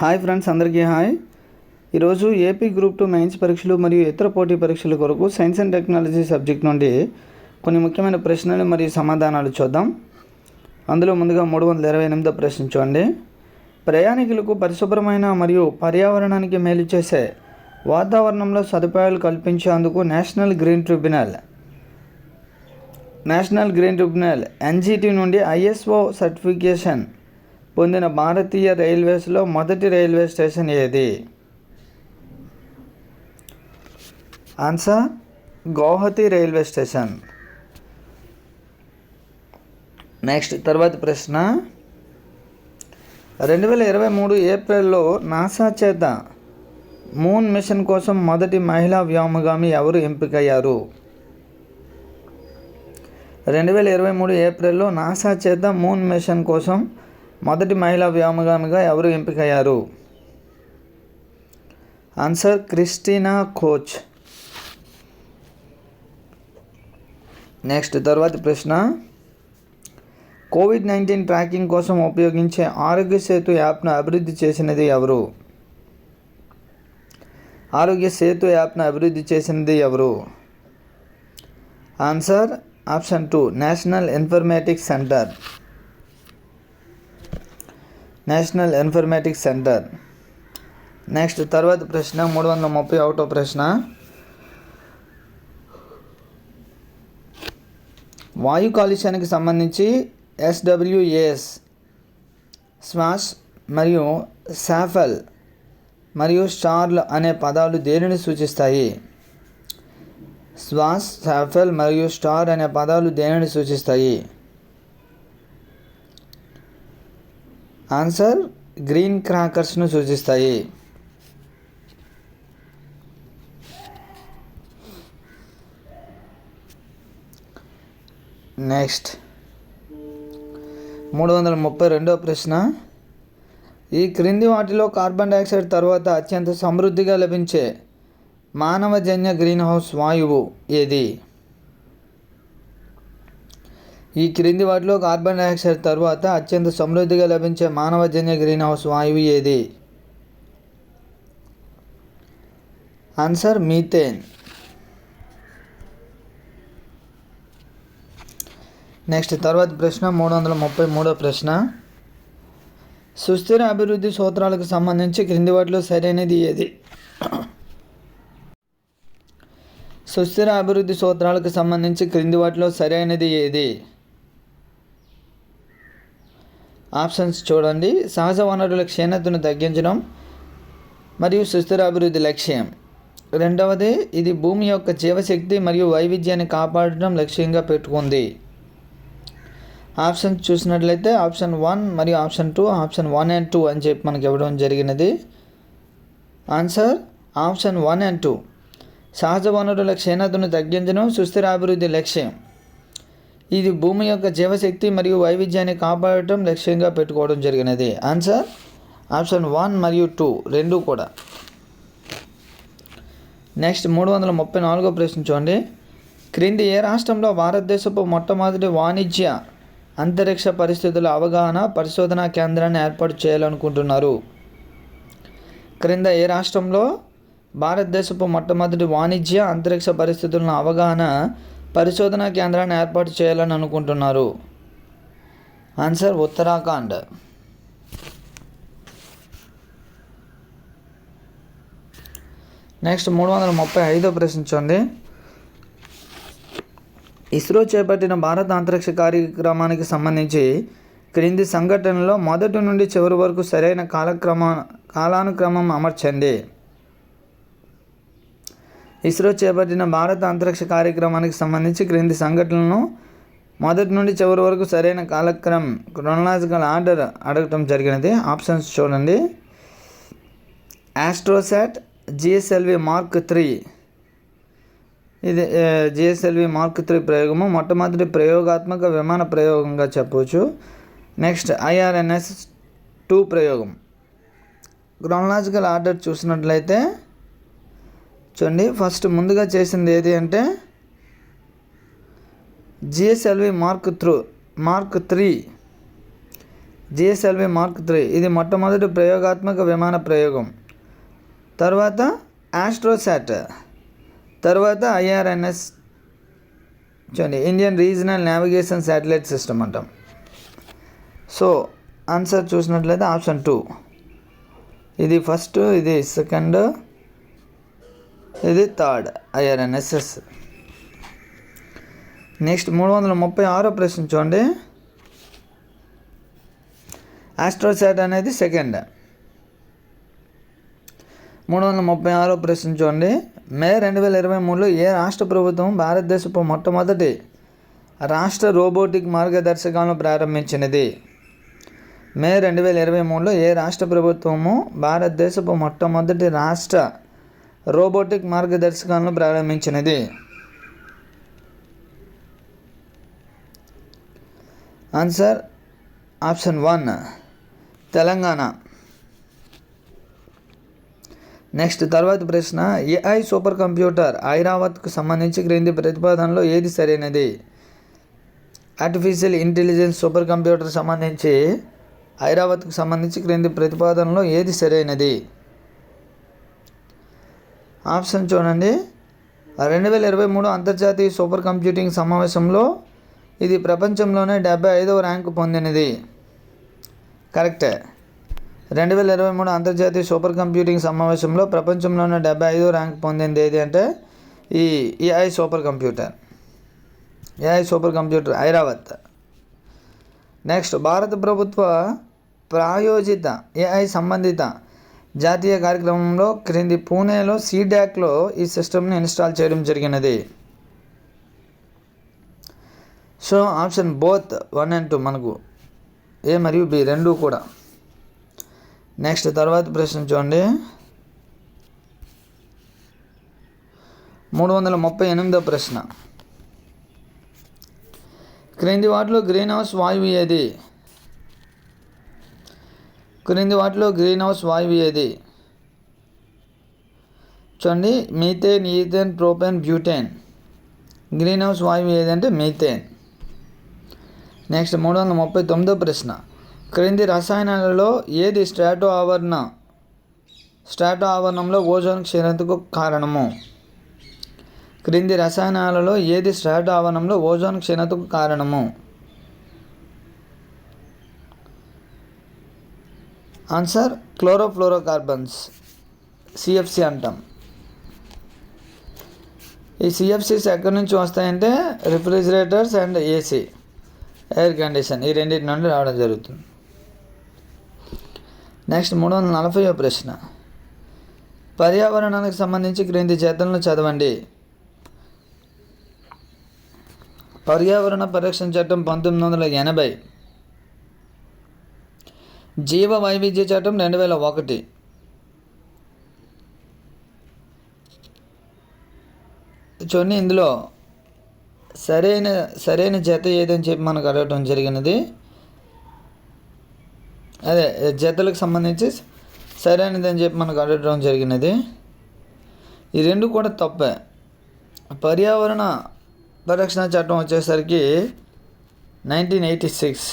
Hi friends అందరికీ hi. ఈరోజు AP group two mains పరీక్షలు మరియు ఇతర పోటీ పరీక్షల కొరకు సైన్స్ అండ్ టెక్నాలజీ సబ్జెక్ట్ నుండి కొన్ని ముఖ్యమైన ప్రశ్నలు మరియు సమాధానాలు చూద్దాం. అందులో ముందుగా మూడు వందల ఇరవై ఎనిమిదో ప్రశ్న చూడండి. ప్రయాణికులకు పరిశుభ్రమైన మరియు పర్యావరణానికి మేలు చేసే వాతావరణంలో సదుపాయాలు కల్పించేందుకు national green tribunal national green tribunal NGT నుండి ఐఎస్ఓ సర్టిఫికేషన్ పొందిన భారతీయ రైల్వేస్లో మొదటి రైల్వే స్టేషన్ ఏది? Answer Guwahati railway station. Next తర్వాత ప్రశ్న. రెండు వేల ఇరవై మూడు ఏప్రిల్లో నాసా చేత మూన్ మిషన్ కోసం మొదటి మహిళా వ్యోమగామి ఎవరు ఎంపికయ్యారు? రెండు వేల ఇరవై మూడు ఏప్రిల్లో నాసా చేత మూన్ మిషన్ కోసం మొదటి మహిళా వ్యోమగామిగా ఎవరు ఎంపికయ్యారు? Answer Christina coach. నెక్స్ట్ తర్వాతి ప్రశ్న. కోవిడ్ నైన్టీన్ ట్రాకింగ్ కోసం ఉపయోగించే ఆరోగ్య సేతు యాప్ను అభివృద్ధి చేసినది ఎవరు? ఆరోగ్య సేతు యాప్ను అభివృద్ధి చేసినది ఎవరు? Answer option two national informatics centre. National informatics centre. Next తర్వాత ప్రశ్న మూడు వందల ముప్పై ఒకటో ప్రశ్న. వాయు కాలుష్యానికి సంబంధించి ఎస్డబ్ల్యూఏఎస్ స్వాష్ మరియు సాఫల్ మరియు స్టార్లు అనే పదాలు దేనిని సూచిస్తాయి? స్వాస్ సాఫెల్ మరియు స్టార్ అనే పదాలు దేనిని సూచిస్తాయి? ఆన్సర్ గ్రీన్ క్రాకర్స్ను సూచిస్తాయి. నెక్స్ట్. మూడు వందల ముప్పై రెండవ ప్రశ్న. ఈ క్రింది వాటిలో కార్బన్ డైఆక్సైడ్ తర్వాత అత్యంత సమృద్ధిగా లభించే మానవజన్య గ్రీన్ హౌస్ వాయువు ఏది? ఈ క్రింది వాటిలో కార్బన్ డైఆక్సైడ్ తర్వాత అత్యంత సమృద్ధిగా లభించే మానవజన్య గ్రీన్ హౌస్ వాయువు ఏది? Answer methane. నెక్స్ట్ తర్వాత ప్రశ్న మూడు వందల ముప్పై మూడో ప్రశ్న. సుస్థిర అభివృద్ధి సూత్రాలకు సంబంధించి క్రింది వాటిలో సరైనది ఏది? సుస్థిర అభివృద్ధి సూత్రాలకు సంబంధించి క్రింది వాటిలో సరైనది ఏది? ఆప్షన్స్ చూడండి. సహజ వనరుల క్షీణతను తగ్గించడం మరియు సుస్థిర అభివృద్ధి లక్ష్యం. రెండవది ఇది భూమి యొక్క జీవశక్తి మరియు వైవిధ్యాన్ని కాపాడడం లక్ష్యంగా పెట్టుకుంది. ఆప్షన్ చూసినట్లయితే ఆప్షన్ వన్ మరియు option two option one and two అని చెప్పి మనకి ఇవ్వడం జరిగినది. Answer option one and two. సహజ వనరుల క్షీణతను తగ్గించడం సుస్థిర అభివృద్ధి లక్ష్యం. ఇది భూమి యొక్క జీవశక్తి మరియు వైవిధ్యాన్ని కాపాడటం లక్ష్యంగా పెట్టుకోవడం జరిగినది. ఆన్సర్ ఆప్షన్ వన్ మరియు టూ రెండు కూడా. నెక్స్ట్ మూడు వందల ముప్పై నాలుగో ప్రశ్న చూడండి. క్రింది ఏ రాష్ట్రంలో భారతదేశపు మొట్టమొదటి వాణిజ్య అంతరిక్ష పరిస్థితుల అవగాహన పరిశోధనా కేంద్రాన్ని ఏర్పాటు చేయాలనుకుంటున్నారు? క్రింద ఏ రాష్ట్రంలో భారతదేశపు మొట్టమొదటి వాణిజ్య అంతరిక్ష పరిస్థితులను అవగాహన పరిశోధనా కేంద్రాన్ని ఏర్పాటు చేయాలని అనుకుంటున్నారు. ఆన్సర్ ఉత్తరాఖండ్. నెక్స్ట్ మూడు వందల ముప్పై ఐదో ప్రశ్నించండి ఇస్రో చేపట్టిన భారత అంతరిక్ష కార్యక్రమానికి సంబంధించి క్రింది సంఘటనలో మొదటి నుండి చివరి వరకు సరైన కాలక్రమ కాలానుక్రమం అమర్చండి. ఇస్రో చేపట్టిన భారత అంతరిక్ష కార్యక్రమానికి సంబంధించి క్రింది సంఘటనలను మొదటి నుండి చివరి వరకు సరైన కాలక్రమం క్రొనలాజికల్ ఆర్డర్ అడగటం జరిగినది. ఆప్షన్స్ చూడండి. Astrosat GSLV mark three. ఇది జిఎస్ఎల్వి మార్క్ త్రీ ప్రయోగము మొట్టమొదటి ప్రయోగాత్మక విమాన ప్రయోగంగా చెప్పవచ్చు. నెక్స్ట్ ఐఆర్ఎన్ఎస్ టూ ప్రయోగం. క్రొనలాజికల్ ఆర్డర్ చూసినట్లయితే చూడండి ఫస్ట్ ముందుగా చేసింది ఏది అంటే GSLV mark three mark three GSLV mark three ఇది మొట్టమొదటి ప్రయోగాత్మక విమాన ప్రయోగం. తర్వాత ఆస్ట్రోసాట్ తర్వాత ఐఆర్ఎన్ఎస్ చూడండి Indian regional navigation satellite system అంటాం. సో ఆన్సర్ చూసినట్లయితే ఆప్షన్ టూ ఇది ఫస్ట్ ఇది సెకండ్ ఇది థర్డ్ ఐఆర్ఎన్ఎస్ఎస్. నెక్స్ట్ మూడు వందల ముప్పై ఆరో ప్రశ్న చూడండి. ఆస్ట్రోసాట్ అనేది సెకండ్. మూడు వందల ముప్పై ఆరో ప్రశ్న చూడండి. మే రెండు వేల ఇరవై మూడులో ఏ రాష్ట్ర ప్రభుత్వం భారతదేశపు మొట్టమొదటి రాష్ట్ర రోబోటిక్ మార్గదర్శకాలను ప్రారంభించినది? మే రెండు వేల ఇరవై మూడులో ఏ రాష్ట్ర ప్రభుత్వము భారతదేశపు మొట్టమొదటి రాష్ట్ర రోబోటిక్ మార్గదర్శకాలను ప్రారంభించినది. Answer option one Telangana. Next తర్వాత ప్రశ్న ఏఐ సూపర్ కంప్యూటర్ ఐరావత్కు సంబంధించి క్రింది ప్రతిపాదనలో ఏది సరైనది? ఆర్టిఫిషియల్ ఇంటెలిజెన్స్ సూపర్ కంప్యూటర్ సంబంధించి ఐరావత్కు సంబంధించి క్రింది ప్రతిపాదనలో ఏది సరైనది? ఆప్షన్ చూడండి. రెండు వేల ఇరవై మూడు అంతర్జాతీయ సూపర్ కంప్యూటింగ్ సమావేశంలో ఇది ప్రపంచంలోనే డెబ్బై ఐదవ ర్యాంకు పొందినది. కరెక్టే. రెండు వేల ఇరవై మూడు అంతర్జాతీయ సూపర్ కంప్యూటింగ్ సమావేశంలో ప్రపంచంలోనే డెబ్బై ఐదో ర్యాంక్ పొందింది ఏది అంటే ఈ AI super computer. AI super computer Airavat next భారత ప్రభుత్వ ప్రాయోజిత ఏఐ సంబంధిత జాతీయ కార్యక్రమంలో క్రింది పూణేలో సీడాక్లో ఈ సిస్టమ్ని ఇన్స్టాల్ చేయడం జరిగినది. So option both one and two మనకు. ఏ మరియు బి రెండు కూడా. నెక్స్ట్ తర్వాత ప్రశ్న చూడండి. మూడు వందల ముప్పై ఎనిమిదో ప్రశ్న. క్రింది వాటిలో గ్రీన్ హౌస్ వాయువు ఏది? క్రింది వాటిలో గ్రీన్ హౌస్ వాయువు ఏది? చూడండి methane ethane propane butane. Green house వాయువు ఏదంటే మీథేన్. నెక్స్ట్ మూడు వందల ముప్పై తొమ్మిదో ప్రశ్న. క్రింది రసాయనాలలో ఏది స్ట్రాటో ఆవరణ? స్ట్రాటో ఆవరణంలో ఓజోన్ క్షీణతకు కారణము. క్రింది రసాయనాలలో ఏది స్ట్రాటో ఆవరణంలో ఓజోన్ క్షీణతకు కారణము? Answer chlorofluorocarbons. సిఎఫ్సి అంటాం. ఈ సిఎఫ్సిస్ ఎక్కడి నుంచి వస్తాయంటే refrigerators and AC air condition ఈ రెండింటి నుండి రావడం జరుగుతుంది. నెక్స్ట్ మూడు వందల నలభై ప్రశ్న. పర్యావరణానికి సంబంధించి క్రింది చేతలను చదవండి. పర్యావరణ పరిరక్షణ చట్టం పంతొమ్మిది వందల ఎనభై. జీవ వైవిధ్య చట్టం రెండు వేల ఒకటి. చూడండి ఇందులో సరైన సరైన జత ఏదని చెప్పి మనకు అడగటం జరిగినది. అదే జతలకు సంబంధించి సరైనదని చెప్పి మనకు అడగటం జరిగినది. ఈ రెండు కూడా తప్పే. పర్యావరణ పరిరక్షణ చట్టం వచ్చేసరికి నైన్టీన్ ఎయిటీ సిక్స్.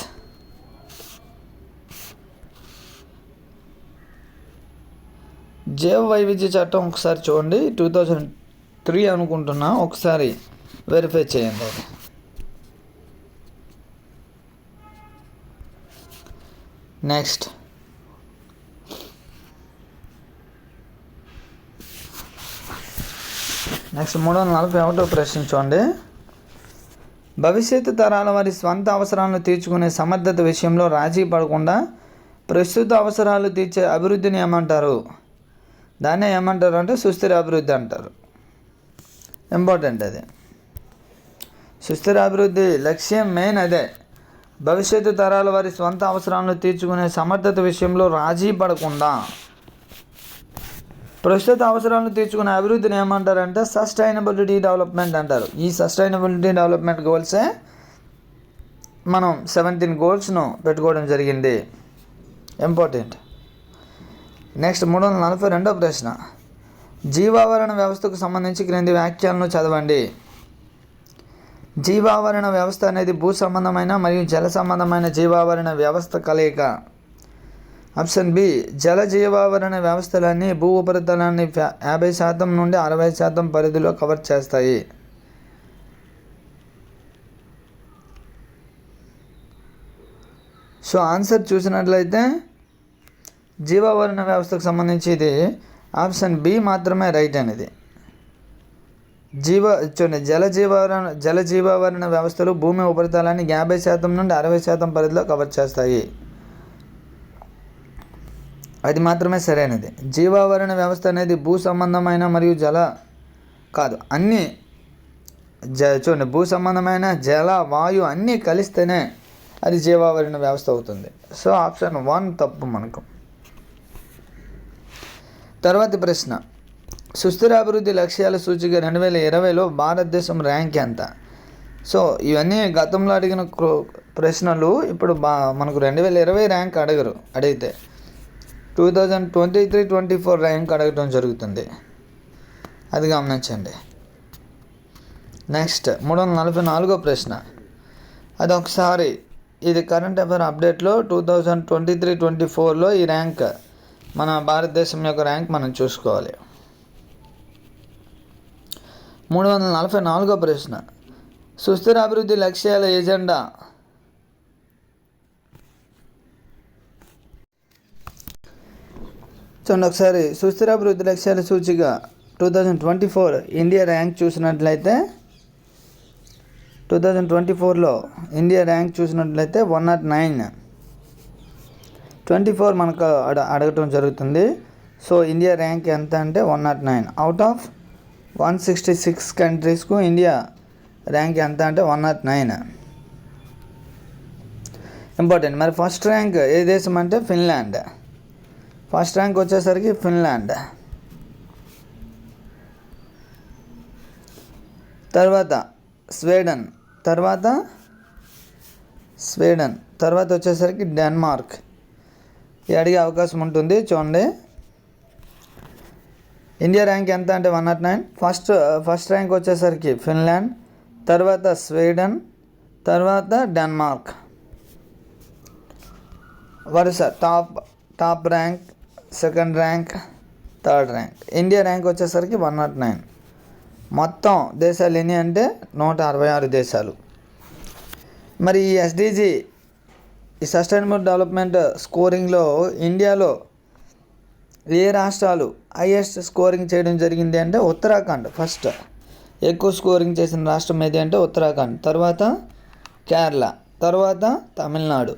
జీవ వైవిధ్య చట్టం ఒకసారి చూడండి. టూ థౌజండ్ త్రీ అనుకుంటున్నా. ఒకసారి వెరిఫై చేయండి. అది నెక్స్ట్ నెక్స్ట్ మూడు వందల నలభై ఒకటో ప్రశ్న చూడండి. భవిష్యత్తు తరాల వారి స్వంత అవసరాలను తీర్చుకునే సమర్థత విషయంలో రాజీ పడకుండా ప్రస్తుత అవసరాలు తీర్చే అభివృద్ధిని ఏమంటారు? దాన్నే ఏమంటారు అంటే సుస్థిర అభివృద్ధి అంటారు. ఇంపార్టెంట్ అది. సుస్థిర అభివృద్ధి లక్ష్యం మెయిన్ అదే. భవిష్యత్తు తరాల వారి స్వంత అవసరాలను తీర్చుకునే సమర్థత విషయంలో రాజీ పడకుండా ప్రస్తుత అవసరాలను తీర్చుకునే అభివృద్ధిని ఏమంటారంటే సస్టైనబిలిటీ డెవలప్మెంట్ అంటారు. ఈ సస్టైనబిలిటీ డెవలప్మెంట్ గోల్సే మనం సెవెంటీన్ గోల్స్ను పెట్టుకోవడం జరిగింది. ఇంపార్టెంట్. నెక్స్ట్ మూడు వందల నలభై రెండో ప్రశ్న. జీవావరణ వ్యవస్థకు సంబంధించి క్రింది వ్యాఖ్యలను చదవండి. జీవావరణ వ్యవస్థ అనేది భూ సంబంధమైన మరియు జల సంబంధమైన జీవావరణ వ్యవస్థ కలయిక. ఆప్షన్ బి జల జీవావరణ వ్యవస్థలన్నీ భూ ఉపరితలాన్ని యాభై శాతం నుండి అరవై శాతం పరిధిలో కవర్ చేస్తాయి. సో ఆన్సర్ చూసినట్లయితే జీవావరణ వ్యవస్థకు సంబంధించి ఇది ఆప్షన్ బి మాత్రమే రైట్ అనేది. జీవ చూడండి జల జీవావరణ జల జీవావరణ వ్యవస్థలు భూమి ఉపరితలాన్ని యాభై శాతం నుండి అరవై శాతం పరిధిలో కవర్ చేస్తాయి. అది మాత్రమే సరైనది. జీవావరణ వ్యవస్థ అనేది భూ సంబంధమైన మరియు జల కాదు. అన్నీ జ చూడండి భూ సంబంధమైన జల వాయు అన్నీ కలిస్తేనే అది జీవావరణ వ్యవస్థ అవుతుంది. సో ఆప్షన్ వన్ తప్పు మనకు. తర్వాతి ప్రశ్న. సుస్థిర అభివృద్ధి లక్ష్యాల సూచిక రెండు వేల ఇరవైలో భారతదేశం ర్యాంక్ ఎంత? సో ఇవన్నీ గతంలో అడిగిన క్రో- ప్రశ్నలు ఇప్పుడు బా మనకు రెండు వేల ఇరవై ర్యాంక్ అడగరు అడిగితే. Two thousand twenty three twenty four rank అడగటం జరుగుతుంది. అది గమనించండి. నెక్స్ట్ మూడు వందల నలభై నాలుగో ప్రశ్న. అది ఒకసారి ఇది current affair అప్డేట్లో two thousand twenty three twenty ఫోర్లో ఈ ర్యాంక్ మన భారతదేశం యొక్క ర్యాంక్ మనం చూసుకోవాలి. మూడు వందల నలభై నాలుగో ప్రశ్న. సుస్థిర అభివృద్ధి లక్ష్యాల ఎజెండా? చూడండి ఒకసారి. సుస్థిర అభివృద్ధి లక్ష్యాల సూచిక two thousand twenty four India rank చూసినట్లయితే టూ థౌజండ్ ట్వంటీ ఫోర్లో ఇండియా ర్యాంక్ చూసినట్లయితే one not nine. Twenty four మనకు అడ అడగటం జరుగుతుంది. సో ఇండియా ర్యాంక్ ఎంత అంటే one not nine. Out of one sixty six కంట్రీస్కు India rank ఎంత అంటే వన్ నాట్ నైన్. ఇంపార్టెంట్. మరి ఫస్ట్ ర్యాంక్ ఏ దేశం అంటే ఫిన్లాండ్. ఫస్ట్ ర్యాంక్ వచ్చేసరికి ఫిన్లాండ్. తర్వాత స్వీడన్. తర్వాత స్వీడన్. తర్వాత వచ్చేసరికి డెన్మార్క్. అడిగే అవకాశం ఉంటుంది చూడండి. ఇండియా ర్యాంక్ ఎంత అంటే one not nine. First first rank వచ్చేసరికి ఫిన్లాండ్ తర్వాత స్వీడన్ తర్వాత డెన్మార్క్. వరుస top top rank second rank third rank India rank వచ్చేసరికి వన్ నాట్ నైన్. మొత్తం దేశాలు ఎన్ని అంటే నూట అరవై ఆరు దేశాలు. మరి ఈ ఎస్డిజి ఈ సస్టైనబుల్ డెవలప్మెంట్ స్కోరింగ్లో ఇండియాలో ఏ రాష్ట్రాలు హైయెస్ట్ స్కోరింగ్ చేయడం జరిగింది అంటే ఉత్తరాఖండ్ ఫస్ట్. ఎక్కువ స్కోరింగ్ చేసిన రాష్ట్రం ఏది అంటే ఉత్తరాఖండ్. తర్వాత కేరళ తర్వాత తమిళనాడు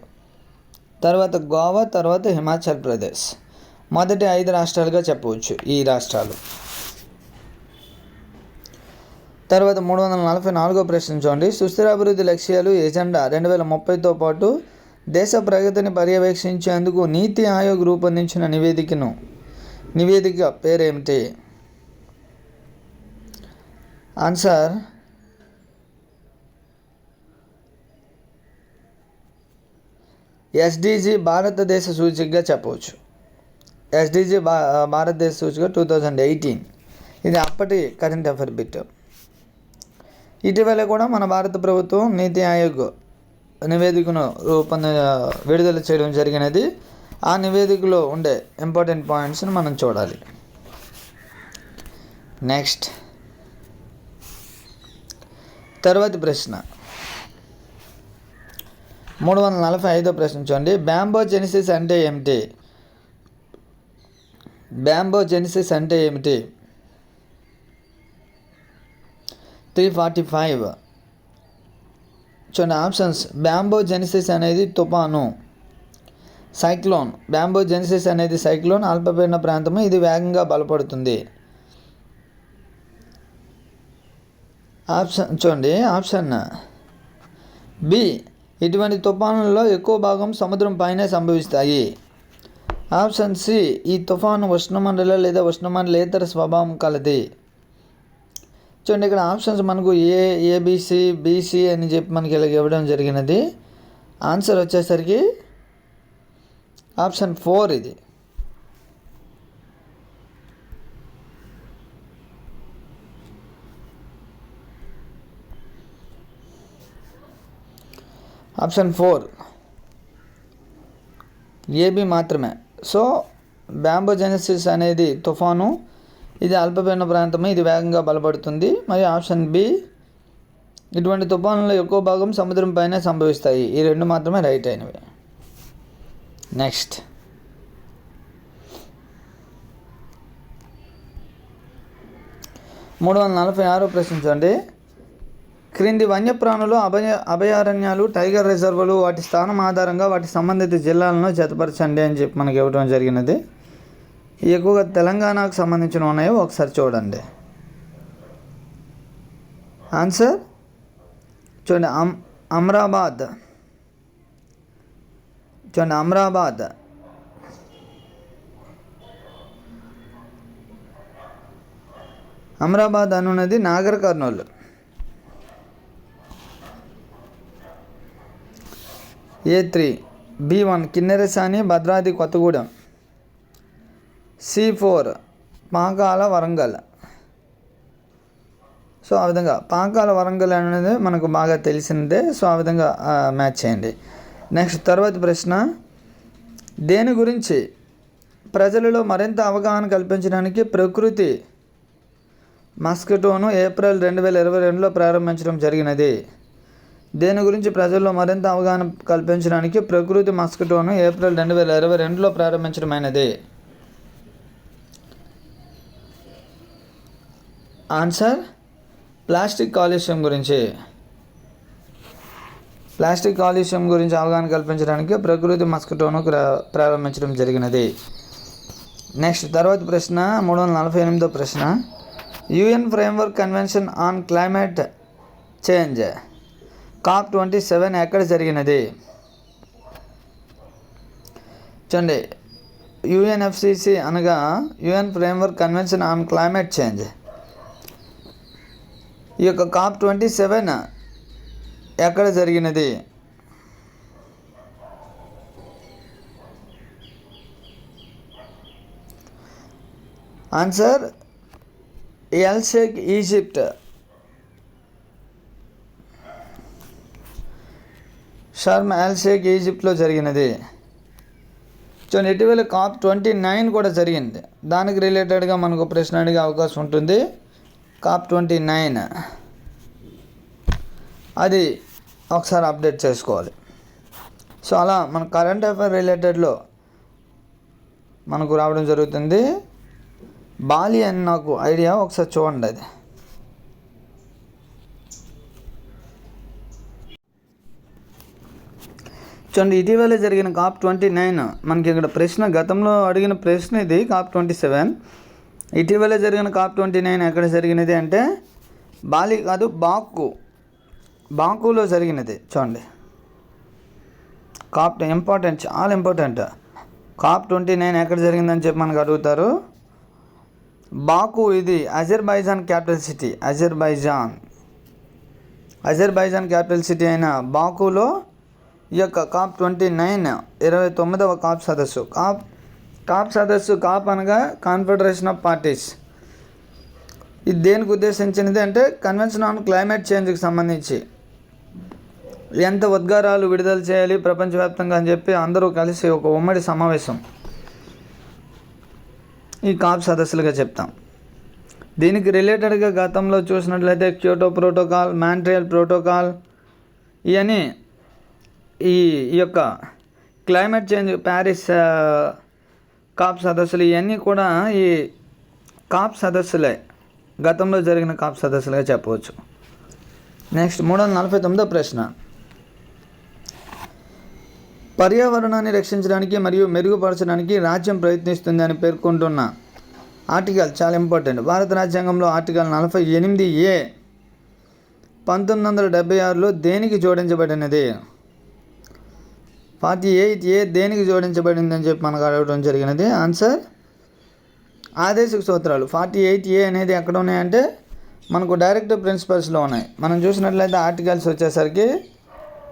తర్వాత గోవా తర్వాత హిమాచల్ ప్రదేశ్. మొదటి ఐదు రాష్ట్రాలుగా చెప్పవచ్చు ఈ రాష్ట్రాలు. తర్వాత మూడు వందల నలభై నాలుగో ప్రశ్న చూడండి. సుస్థిర అభివృద్ధి లక్ష్యాలు ఎజెండా రెండు వేల ముప్పైతో పాటు దేశ ప్రగతిని పర్యవేక్షించేందుకు నీతి ఆయోగ్ రూపొందించిన నివేదికను నివేదిక పేరేమిటి? ఆన్సర్ ఎస్డిజి భారతదేశ సూచికగా చెప్పవచ్చు. ఎస్డిజి భా భారతదేశ సూచిక టూ థౌజండ్ ఎయిటీన్. ఇది అప్పటి కరెంట్ అఫైర్ బిట్. ఇటీవల కూడా మన భారత ప్రభుత్వం నీతి ఆయోగ్ నివేదికను రూపొంద విడుదల చేయడం జరిగినది. ఆ నివేదికలో ఉండే ఇంపార్టెంట్ పాయింట్స్ని మనం చూడాలి. నెక్స్ట్ తర్వాతి ప్రశ్న. మూడు వందల నలభై ఐదో ప్రశ్న చూడండి. బ్యాంబో జెనిసిస్ అంటే ఏమిటి? బ్యాంబో జెనిసిస్ అంటే ఏమిటి? త్రీ ఫార్టీ ఫైవ్ చూడండి ఆప్షన్స్. బ్యాంబో జెనిసిస్ అనేది తుఫాను సైక్లోన్. బ్యాంబో జెనిసిస్ అనేది సైక్లోన్ అల్పపీడన ప్రాంతము. ఇది వేగంగా బలపడుతుంది. ఆప్షన్ చూడండి. Option B. ఇటువంటి తుఫానులలో ఎక్కువ భాగం సముద్రం పైనే సంభవిస్తాయి. Option C. ఈ తుఫాను ఉష్ణమండల లేదా ఉష్ణమండలేతర స్వభావం కలది. చూడండి ఇక్కడ ఆప్షన్స్ మనకు ఏ ఏబిసి బీసీ అని చెప్పి మనకి ఇలా ఇవ్వడం జరిగినది. ఆన్సర్ వచ్చేసరికి ఆప్షన్ ఫోర్ ఇది. Option four. ఏబి మాత్రమే. సో బ్యాంబోజెనసిస్ అనేది తుఫాను ఇది అల్పపీడన ప్రాంతమే ఇది వేగంగా బలపడుతుంది. మరియు ఆప్షన్ బి ఇటువంటి తుఫానులో ఎక్కువ భాగం సముద్రం పైన సంభవిస్తాయి. ఈ రెండు మాత్రమే రైట్ అయినవి. నెక్స్ట్. మూడు వందల నలభై ఆరు ప్రశ్నించండి. క్రింది వన్యప్రాణులు అభయ అభయారణ్యాలు టైగర్ రిజర్వులు వాటి స్థానం ఆధారంగా వాటి సంబంధిత జిల్లాలను జతపరచండి అని చెప్పి మనకి ఇవ్వడం జరిగినది. ఎక్కువగా తెలంగాణకు సంబంధించిన ఉన్నాయో ఒకసారి చూడండి. ఆన్సర్ చూడండి అమ్ అమ్రాబాద్. చూడండి Amrabad. Amarabad అనున్నది Nagar Kurnool. A three? B one Kinnerasani Bhadradri Kothagudem. C four Pakala Warangal. So ఆ విధంగా పాకాల వరంగల్ అనేది మనకు బాగా తెలిసిందే. సో ఆ విధంగా మ్యాచ్ చేయండి. నెక్స్ట్ తర్వాత ప్రశ్న. దేని గురించి ప్రజలలో మరింత అవగాహన కల్పించడానికి ప్రకృతి మస్కిటోను ఏప్రిల్ రెండు వేల ఇరవై రెండులో ప్రారంభించడం జరిగినది? దేని గురించి ప్రజల్లో మరింత అవగాహన కల్పించడానికి ప్రకృతి మస్కిటోను ఏప్రిల్ రెండు వేల ఇరవై రెండులో ప్రారంభించడమైనది? ఆన్సర్? ప్లాస్టిక్ కాలుష్యం గురించి. ప్లాస్టిక్ కాలుష్యం గురించి అవగాహన కల్పించడానికి ప్రకృతి మస్కిటోను ప్రారంభించడం జరిగినది. నెక్స్ట్ తర్వాత ప్రశ్న మూడు వందల నలభై ఎనిమిదో ప్రశ్న. UN framework convention on climate change. COP twenty seven ఎక్కడ జరిగినది? చూడండి యుఎన్ఎఫ్సిసి అనగా UN framework convention on climate change. ఈ యొక్క కాప్ ట్వంటీ సెవెన్ ఎక్కడ జరిగినది? Answer El Sheikh Egypt Sharm El Sheikh ఈజిప్ట్లో జరిగినది. సో ఇటీవల కాప్ ట్వంటీ నైన్ కూడా జరిగింది. దానికి రిలేటెడ్గా మనకు ప్రశ్న అడిగే అవకాశం ఉంటుంది. COP twenty nine. అది ఒకసారి అప్డేట్ చేసుకోవాలి. సో అలా మన కరెంట్ అఫైర్ రిలేటెడ్లో మనకు రావడం జరుగుతుంది. బాలి అని నాకు ఐడియా ఒకసారి చూడండి అది. చూడండి ఇటీవల జరిగిన కాప్ ట్వంటీ నైన్. మనకి ఇక్కడ ప్రశ్న గతంలో అడిగిన ప్రశ్న ఇది కాప్ ట్వంటీ సెవెన్. ఇటీవల జరిగిన కాప్ ట్వంటీ నైన్ ఎక్కడ జరిగినది అంటే బాలి కాదు బాకు. బాకులో జరిగినది. చూడండి. కాప్ ఇంపార్టెంట్ చాలా ఇంపార్టెంట్ కాప్ ట్వంటీ నైన్ ఎక్కడ జరిగిందని చెప్పి మనకు అడుగుతారు. బాకు ఇది Azerbaijan capital city Azerbaijan. Azerbaijan capital city అయిన బాకులో ఈ యొక్క కాప్ ట్వంటీ నైన్ ఇరవై తొమ్మిదవ కాప్ సదస్సు. కాప్ కాప్ సదస్సు కాప్ అనగా కాన్ఫెడరేషన్ ఆఫ్ పార్టీస్ ఇది దేనికి ఉద్దేశించినది అంటే కన్వెన్షన్ ఆన్ క్లైమేట్ చేంజ్కి సంబంధించి. ఎంత ఉద్గారాలు విడుదల చేయాలి ప్రపంచవ్యాప్తంగా అని చెప్పి అందరూ కలిసి ఒక ఉమ్మడి సమావేశం. ఈ కాప్ సదస్సులుగా చెప్తాం. దీనికి రిలేటెడ్గా గతంలో చూసినట్లయితే క్యోటో ప్రోటోకాల్ మాంట్రియల్ ప్రోటోకాల్ ఇవన్నీ ఈ ఈ యొక్క క్లైమేట్ చేంజ్ ప్యారిస్ కాప్ సదస్సులు ఇవన్నీ కూడా ఈ కాప్ సదస్సులే. గతంలో జరిగిన కాప్ సదస్సులుగా చెప్పవచ్చు. నెక్స్ట్ మూడు వందల నలభై తొమ్మిదో ప్రశ్న. పర్యావరణాన్ని రక్షించడానికి మరియు మెరుగుపరచడానికి రాజ్యం ప్రయత్నిస్తుంది అని పేర్కొంటున్న ఆర్టికల్ చాలా ఇంపార్టెంట్. భారత రాజ్యాంగంలో ఆర్టికల్ నలభై ఎనిమిది ఏ పంతొమ్మిది వందల డెబ్బై ఆరులో దేనికి జోడించబడినది? ఫార్టీ ఎయిట్ ఏ దేనికి జోడించబడింది అని చెప్పి మనకు అడగడం జరిగినది. ఆన్సర్ ఆదేశిక సూత్రాలు. ఫార్టీ ఎయిట్ ఏ అనేది ఎక్కడ ఉన్నాయంటే మనకు డైరెక్ట్ ప్రిన్సిపల్స్లో ఉన్నాయి. మనం చూసినట్లయితే ఆర్టికల్స్ వచ్చేసరికి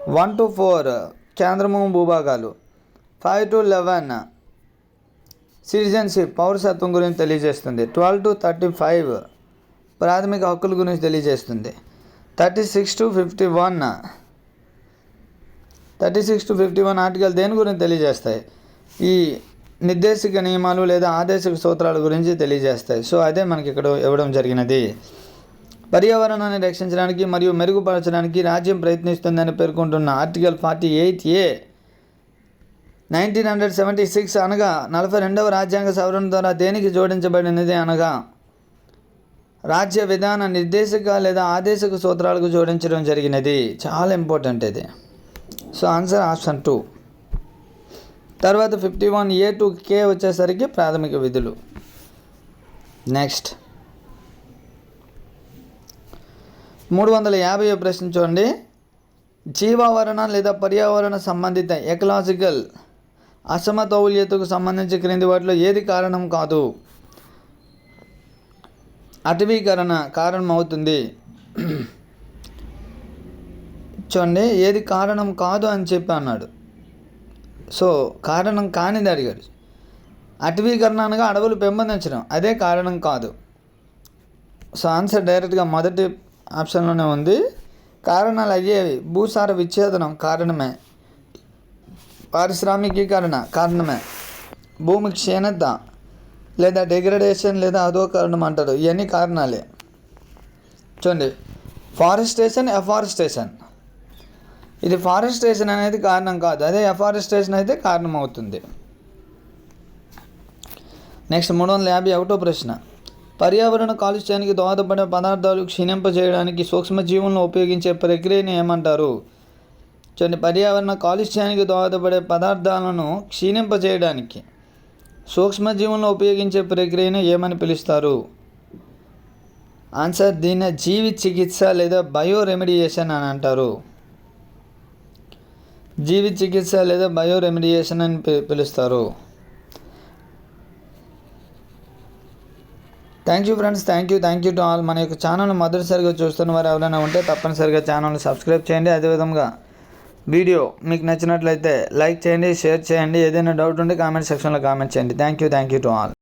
వన్ టు ఫోర్ కేంద్రము భూభాగాలు ఫైవ్ టు లెవెన్ సిటిజన్షిప్ పౌరసత్వం గురించి తెలియజేస్తుంది. ట్వెల్వ్ టు థర్టీ ఫైవ్ ప్రాథమిక హక్కుల గురించి తెలియజేస్తుంది. Thirty six to fifty one thirty six to fifty one article దేని గురించి తెలియజేస్తాయి? ఈ నిర్దేశిక నియమాలు లేదా ఆదేశిక సూత్రాల గురించి తెలియజేస్తాయి. సో అదే మనకి ఇక్కడ ఇవ్వడం జరిగినది. పర్యావరణాన్ని రక్షించడానికి మరియు మెరుగుపరచడానికి రాజ్యం ప్రయత్నిస్తుందని పేర్కొంటున్న article forty eighth A nineteen hundred seventy six అనగా నలభై రెండవ రాజ్యాంగ సవరణ ద్వారా దేనికి జోడించబడినది అనగా రాజ్య విధాన నిర్దేశక లేదా ఆదేశక సూత్రాలకు జోడించడం జరిగినది. చాలా ఇంపార్టెంట్ ఇది. సో ఆన్సర్ ఆప్షన్ టూ తర్వాత fifty one A to K వచ్చేసరికి ప్రాథమిక విధులు. నెక్స్ట్ మూడు వందల యాభై ప్రశ్న చూడండి. జీవావరణ లేదా పర్యావరణ సంబంధిత ఎకలాజికల్ అసమతౌల్యతకు సంబంధించి క్రింది వాటిలో ఏది కారణం కాదు? అటవీకరణ కారణం అవుతుంది చూడండి ఏది కారణం కాదు అని చెప్పి అన్నాడు. సో కారణం కానిది అడిగాడు. అటవీకరణ అనగా అడవులు పెంపొందించడం అదే కారణం కాదు. సో ఆన్సర్ డైరెక్ట్గా మొదటి ఆప్షన్లోనే ఉంది. కారణాలు అయ్యేవి భూసార విచ్ఛేదనం కారణమే. పారిశ్రామికీకరణ కారణమే. భూమి క్షీణత లేదా డిగ్రడేషన్ లేదా అదో కారణం అంటారు. ఇవన్నీ కారణాలే. చూడండి ఫారెస్టేషన్ ఎఫారెస్టేషన్ ఇది ఫారెస్టేషన్ అనేది కారణం కాదు. అదే ఎఫారెస్టేషన్ అయితే కారణం అవుతుంది నెక్స్ట్ మూడు వందల యాభై ఒకటో ప్రశ్న. పర్యావరణ కాలుష్యానికి దోహదపడే పదార్థాలు క్షీణింపజేయడానికి సూక్ష్మజీవులను ఉపయోగించే ప్రక్రియని ఏమంటారు? చూడండి పర్యావరణ కాలుష్యానికి దోహదపడే పదార్థాలను క్షీణింపజేయడానికి సూక్ష్మజీవులను ఉపయోగించే ప్రక్రియను ఏమని పిలుస్తారు? ఆన్సర్ దీన్ని జీవి చికిత్స లేదా బయో రెమెడియేషన్ అని అంటారు. జీవి చికిత్స లేదా బయో రెమిడియేషన్ అని పిలుస్తారు. Thank you friends thank you thank you to all మన యొక్క ఛానల్ మొదటిసారిగా చూస్తున్న వారు ఎవరైనా ఉంటే తప్పనిసరిగా ఛానల్ని సబ్స్క్రైబ్ చేయండి. అదేవిధంగా వీడియో మీకు నచ్చినట్లయితే లైక్ చేయండి షేర్ చేయండి. ఏదైనా డౌట్ ఉంటే కామెంట్ సెక్షన్లో కామెంట్ చేయండి. Thank you thank you to all